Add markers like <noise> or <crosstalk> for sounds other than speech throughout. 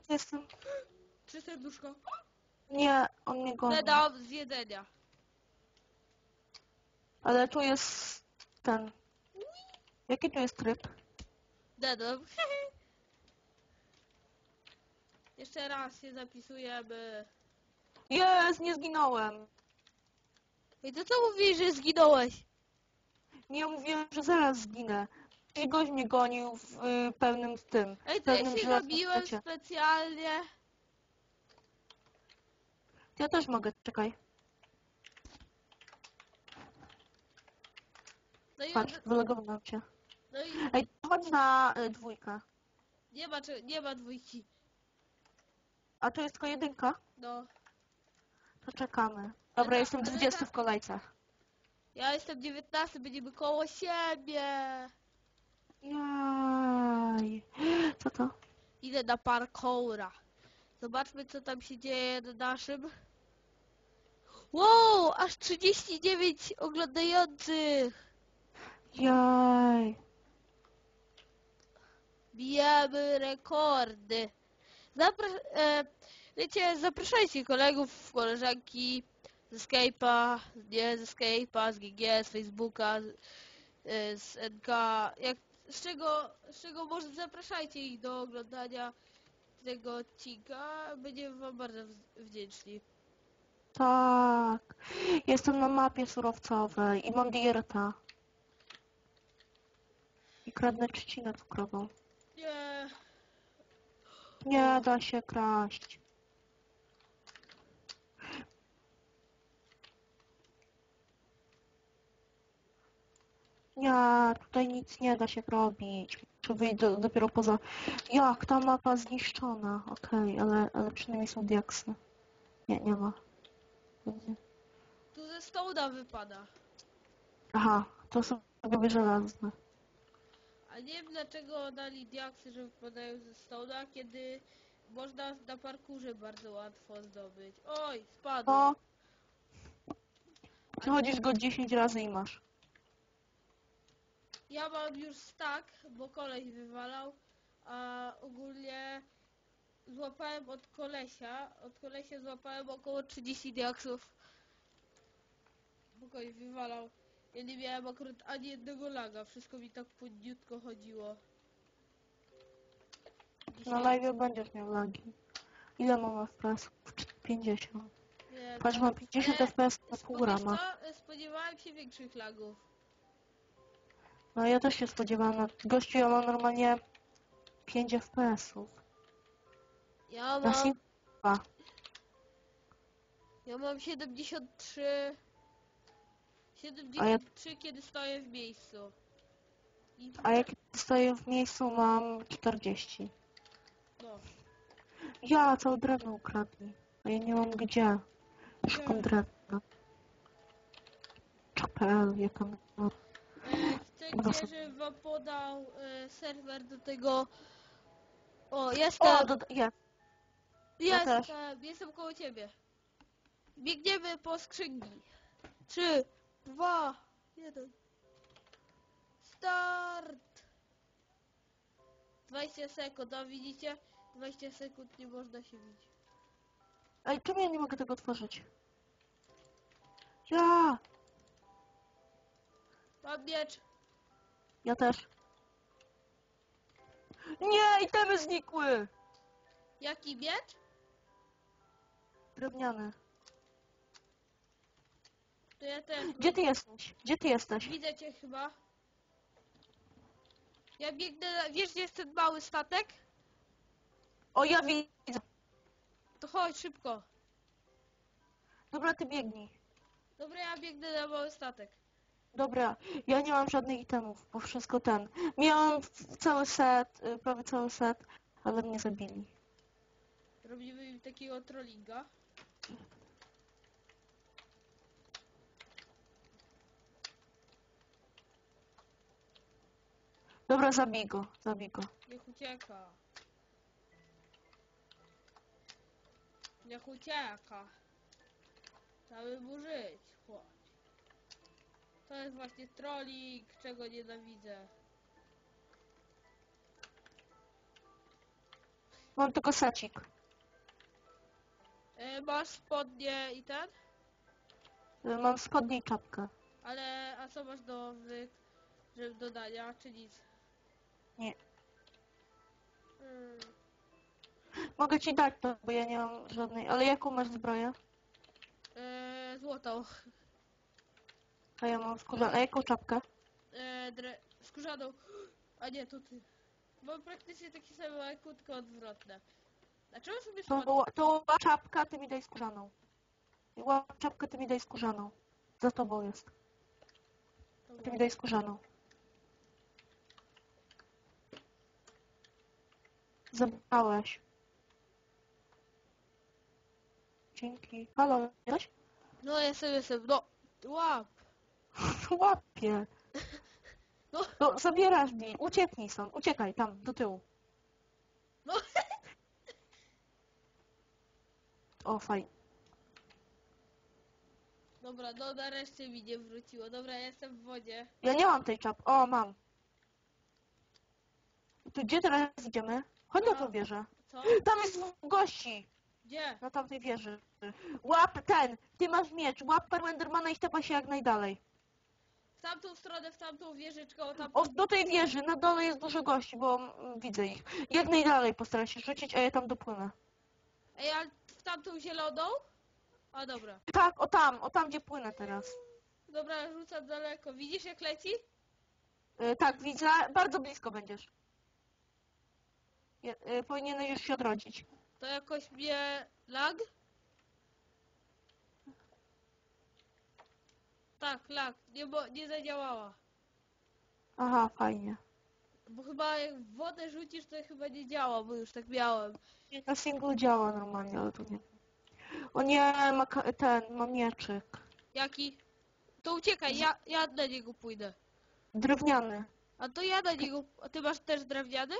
A to jestem... Trzy serduszko. Nie, on mnie goni. Deda z jedzenia. Ale tu jest ten... Jaki tu jest tryb? Dedem. <laughs> Jeszcze raz się zapisujemy. Jest, nie zginąłem. I to co mówisz, że zginąłeś? Nie mówiłem, że zaraz zginę. Gość mnie gonił w y, pełnym z tym. Ej, to ja pełnym się żelaznym zabiłem secie. specjalnie. Ja też mogę, czekaj. No i, Patrz, wylegowałem się. no i Ej, chodź na y, dwójkę. nie ma, czy- nie ma dwójki. A tu jest tylko jedynka? No. To czekamy. Dobra, jestem ale 20 tak- w kolejce. Ja jestem 19, będziemy koło siebie. Jaj. Co to? Idę na parkoura. Zobaczmy, co tam się dzieje na naszym. Wow, aż 39 oglądających. Jaj. Bijemy rekordy. Zapra e, wiecie, zapraszajcie kolegów, koleżanki ze Skype'a, nie ze Skype'a, z GG, z Facebooka, z, e, z NK, jak, z czego, z czego może zapraszajcie ich do oglądania tego odcinka. Będziemy wam bardzo wdzięczni. Tak. Jestem na mapie surowcowej i mam dierta. I kradnę trzcinę cukrową. Nie, Nie da się kraść. Nie, tutaj nic nie da się robić. Muszę wyjść do, dopiero poza... Jak, ta mapa zniszczona. Okej, ale, ale przynajmniej są diaksy. Nie, nie ma. Będzie- tu ze stołda wypada. Aha, to są sobie żelazne. A nie wiem dlaczego dali diaksy, że wypadają ze stołda, kiedy można na parkurze bardzo łatwo zdobyć. Oj, spadł. No. Przechodzisz go 10 razy i masz. Ja mam już stack, bo koleś wywalał, a ogólnie złapałem od kolesia, od kolesia złapałem około 30 diaksów. Bo koleś wywalał. Ja nie miałem akurat ani jednego laga, wszystko mi tak płynniutko chodziło. Na live będziesz miał lagi. Ile mam FPS? 50. Nie, Patrz, mam 50 E, FPS na pół rama. Spodziewałem się większych lagów. No ja też się spodziewałam. No, Gościu, ja mam normalnie 5 FPS-ów. Ja Na mam, ja mam 73... 73 kiedy stoję w miejscu. I, A jak stoję w miejscu, mam 40. No. Ja, całe drewno ukradli. A ja nie mam gdzie. Szukam drewna. Czapel, jaka... wam podał e, serwer do tego... O, jestem! O, do, ja też. jestem! Jestem koło ciebie. Biegniemy po skrzynki. Trzy, dwa, jeden. Start! 20 sekund, a widzicie? 20 sekund nie można się bić. Ej, czemu ja nie mogę tego otworzyć? Ja! Mam miecz. Ja też. Nie, itemy znikły! Jaki miecz? Drewniane. To ja też. Gdzie ty jesteś? Gdzie ty jesteś? Widzę cię chyba. Ja biegnę, na... wiesz gdzie jest ten mały statek? O, ja widzę. To chodź szybko. Dobra, ty biegnij. Dobra, ja biegnę na mały statek. Dobra, ja nie mam żadnych itemów, bo wszystko ten. Miałem w- cały set, y, prawie cały set, ale mnie zabili. Robimy im takiego trollinga. Dobra, zabij go, zabij go. Niech ucieka. Niech ucieka. Damy mu żyć. Chodź. To jest właśnie trolling, czego nienawidzę. Mam tylko secik. E, masz spodnie i ten? Y, Mam spodnie i czapkę. Ale, a co masz do wy... żeby dodania, czy nic? Nie. Hmm. Mogę ci dać to, bo ja nie mam żadnej. Ale jaką masz zbroję? E, złotą. A ja mam skórzaną. A jaką czapkę? E, dre... skórzaną. A nie, to ty. Mam praktycznie taki sam lajku, tylko odwrotne. Dlaczego sobie To, była- to łap czapka, ty mi daj skórzaną. Łap czapkę, ty mi daj skórzaną. Za tobą jest. Ty mi daj skórzaną. Zabrałeś. Dzięki. Halo, jesteś? No jestem, jestem, no. Łap. Łapie. No. No, zabierasz mi. Ucieknij stąd. Uciekaj tam, do tyłu. No. <laughs> O, fajnie. Dobra, no nareszcie mi nie wróciło. Dobra, jestem w wodzie. Ja nie mam tej czapki. O, mam. To gdzie teraz idziemy? Chodź na tą wieżę. Co? Tam jest dwóch gości. Gdzie? Na tamtej wieży. Łap ten. Ty masz miecz. Łap Perwendermana i tepa się jak najdalej. W tamtą stronę, w tamtą wieżyczką, tam... O, do tej wieży. Na dole jest dużo gości, bo mm, widzę ich. Jak najdalej postaram się rzucić, a ja tam dopłynę. Ej, ale w tamtą zieloną? A dobra. Tak, o tam. O tam, gdzie płynę teraz. Dobra, rzucam daleko. Widzisz jak leci? Y, tak, widzę. Bardzo blisko będziesz. Je, y, powinieneś już się odrodzić. To jakoś mnie... Lag? Tak, lag. Nie, bo, nie zadziałała. Aha, fajnie. Bo chyba jak w wodę rzucisz, to chyba nie działa, bo już tak miałem. Nie, Na singlu działa normalnie, ale tu nie. O nie, ma ten, ma mieczyk. Jaki? To uciekaj, ja, ja na niego pójdę. Drewniany. A to ja na niego... A ty masz też drewniany?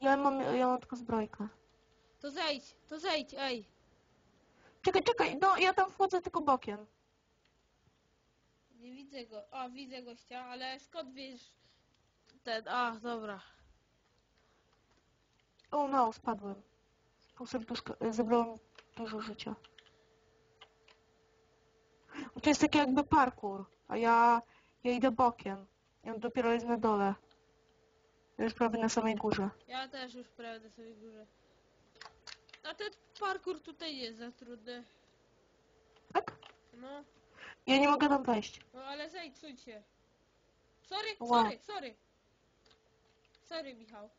Ja mam, ja mam tylko zbrojkę. To zejdź, to zejdź, ej. Czekaj, czekaj, no ja tam wchodzę tylko bokiem. Nie widzę go. A, widzę gościa, ale skąd wiesz ten... A, dobra. O no, spadłem. Y, zabrało mi dużo życia. Bo To jest taki jakby parkour, a ja, ja idę bokiem. Ja dopiero jest na dole. Ja już prawie na samej górze. Ja też już prawie na samej górze. A ten parkour tutaj jest za trudny. Tak? No, Ja nie mogę tam wejść. no ale zejdź, suń się. Sorry, Ła. sorry, sorry. Sorry, Michał.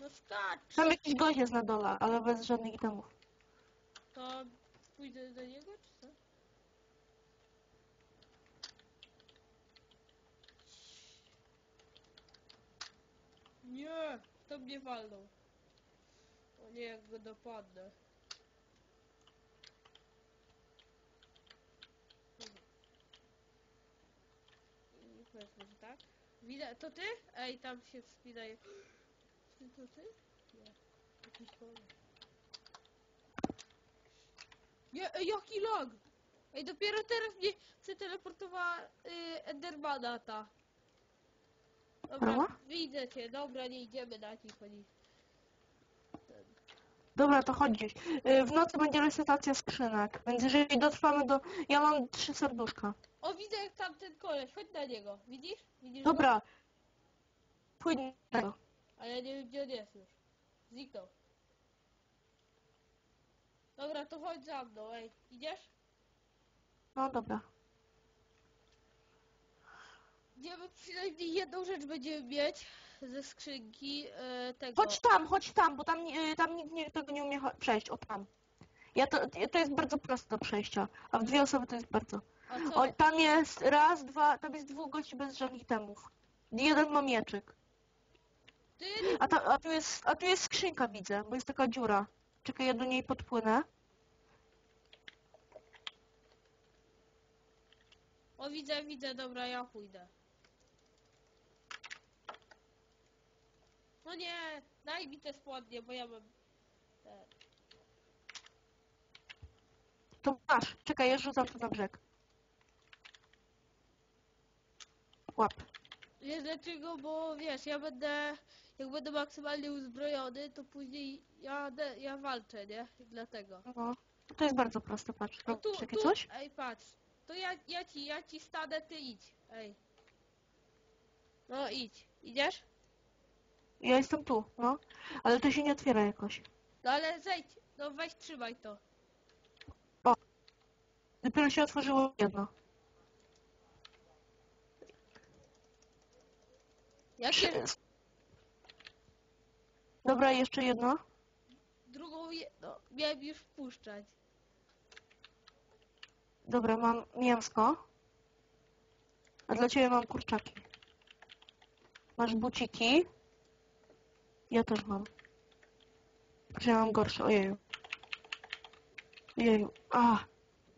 No skacz. Tam jakiś gość jest na dole, ale bez żadnych itemów. To pójdę do niego, czy co? Nie, to mnie walnął. O nie, jak go dopadnę. I powiedzmy, że tak. Widać, to ty? Ej, tam się wspinaje. Czy to ty? Nie. Jakiś koleś. Ej, jaki lag! Ej, dopiero teraz mnie przeteleportowała y, Endermana ta. Dobra, Dobra? widzę cię, dobra, nie idziemy na nich, oni... Dobra, to chodź gdzieś. Y, W nocy będzie resetacja skrzynek, więc jeżeli dotrwamy do... Ja mam trzy serduszka. O, widzę jak tam ten koleś, chodź na niego, widzisz? Widzisz go? Dobra. Płyń na niego. A ja nie wiem gdzie on jest już. Zniknął. Dobra, to chodź za mną, ej, idziesz? No dobra. Idziemy przynajmniej jedną rzecz będziemy mieć ze skrzynki e, tego. Chodź tam, chodź tam, bo tam, nie- tam nikt nie, tego nie umie cho- przejść. O tam. Ja to, to jest bardzo proste do przejścia, a w dwie osoby to jest bardzo. Co? O, tam jest raz, dwa, tam jest dwóch gości bez żadnych temów. Jeden ma mieczyk. Ty, A, ta, a, tu jest, a tu jest skrzynka, widzę, bo jest taka dziura. Czekaj, ja do niej podpłynę. o widzę, widzę, dobra, ja pójdę. No nie, daj mi te spodnie, bo ja mam... Te. To masz. Czekaj, ja rzucam to na brzeg. Łap. Wiesz dlaczego? Bo wiesz, ja będę, jak będę maksymalnie uzbrojony, to później ja, de, ja walczę, nie? Dlatego. No. To jest bardzo proste, patrz. No tu, takie tu, coś? ej patrz. To ja, ja ci, ja ci stanę, ty idź. Ej. No idź. Idziesz? Ja jestem tu, no. Ale to się nie otwiera jakoś. No ale zejdź. No weź trzymaj to. Dopiero się otworzyło jedno. Dobra, jeszcze jedno. drugą je... No, miałem już wpuszczać. Dobra, mam mięsko. A dla ciebie mam kurczaki. Masz buciki. Ja też mam. Że ja mam gorsze, ojeju. Ojeju, a,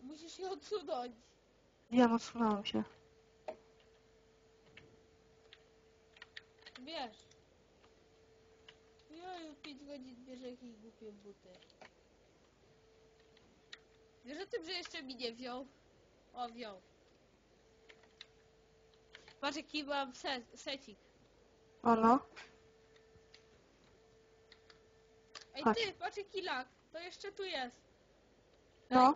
Musisz się odsunąć. ja odsunąłem się. Wiesz. Ja już 5 godzin bierze jakieś głupie buty. Wiesz o tym, że jeszcze mi nie wziął? O, wziął. Patrz jaki mam se secik. O no. Ej ty, patrz jaki lak. To jeszcze tu jest. No.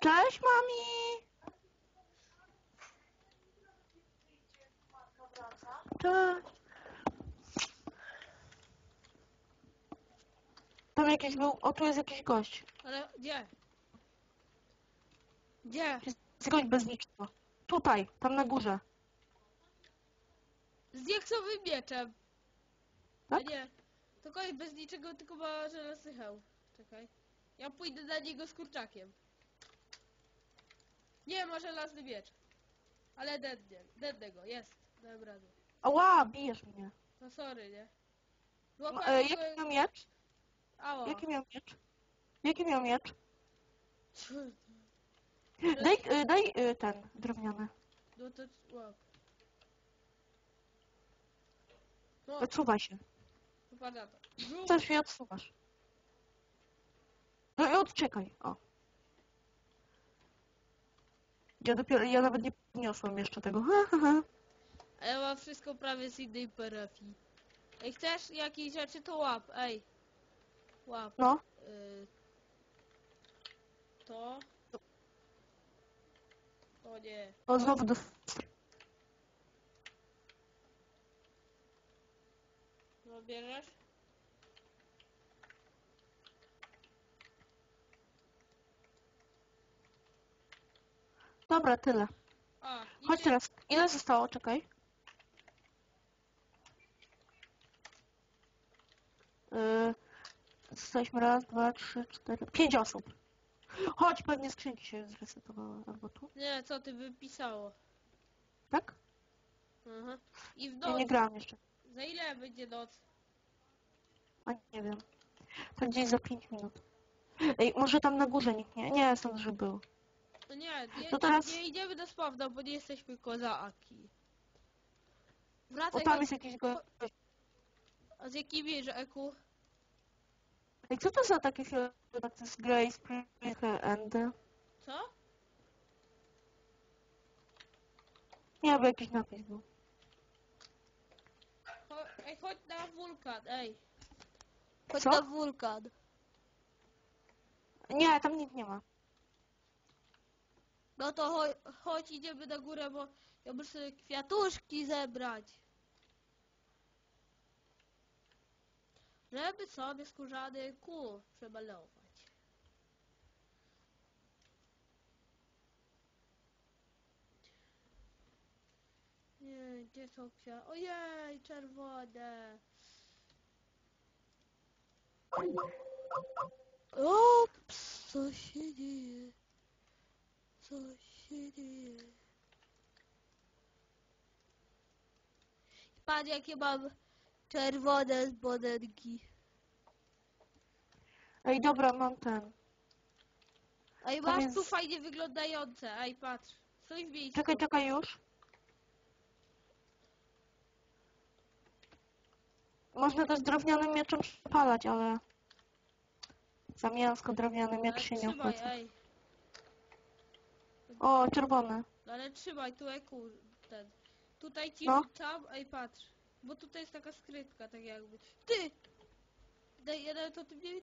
Cześć, mami! Cześć. Jakiś był, o tu jest jakiś gość. Ale gdzie? Gdzie? Jest jakoś bez niczego. Tutaj, tam na górze. Z dieksowym mieczem. Tak? A nie. To koń bez niczego, tylko ma żelazny hełm. Czekaj. Ja pójdę na niego z kurczakiem. Nie, ma żelazny miecz. Ale dednie, dedne go, jest. Dałem radę. Ała, bijesz mnie. No sorry, nie? Złapałem e, go- miał miecz? Ała. Jaki miał miecz? Jaki miał miecz? Daj, e, daj e, ten, drewniany. No to łap. No, Odsuwaj się. to. Coś się odsuwasz. No i odczekaj, o. Ja dopiero, ja nawet nie podniosłem jeszcze tego. A ja mam wszystko prawie z innej parafii. Ej, chcesz jakieś rzeczy, to łap, ej. Łap. No, Y, to. O nie. o znowu do... No bierzesz? Dobra, tyle. A, Chodź teraz. Ile zostało? Czekaj. Yy, jesteśmy raz, dwa, trzy, cztery, pięć osób. Chodź, pewnie skrzynki się zresetowały, albo tu, Nie, co ty wypisało? tak? Aha. I w Ja noc. nie grałam jeszcze. Za ile będzie noc? A nie wiem. To gdzieś za pięć minut. Ej, może tam na górze nikt nie... Nie, sądzę, że był. No nie, nie, To teraz- nie idziemy do spawna, bo nie jesteśmy kozaaki. O, Wracaj, tam chodź- jest jakiś gość. a z jakimi, że Eku? Ej, co to za takie filmy? To jest Grace, Spring and... Co? Nie, bo jakiś napis był. Cho ej, chodź na wulkan, ej. Chodź Co? na wulkan. Nie, tam nikt nie ma. No to chodź, chodź, idziemy na górę, bo ja muszę sobie kwiatuszki zebrać. Żeby sobie skórzany kół przemalować. Nie, gdzie są kwiaty? Ojej, czerwone. Ups, co się dzieje? Co się dzieje? Patrz jakie mam czerwone spodenki. Ej, dobra, mam ten. Ej, masz tu fajnie wyglądające. Ej, patrz. Stój w miejscu. Czekaj, czekaj już. Można też drewnianym mieczem przepalać, ale... Za mięsko drewniany miecz się nie trzymaj, opłaca. ej. O, czerwony. No ale trzymaj tu eku ten. Tutaj ci No. rzucam, ej patrz. Bo tutaj jest taka skrytka, tak jakby. Ty! Daj, ja nawet o tym nie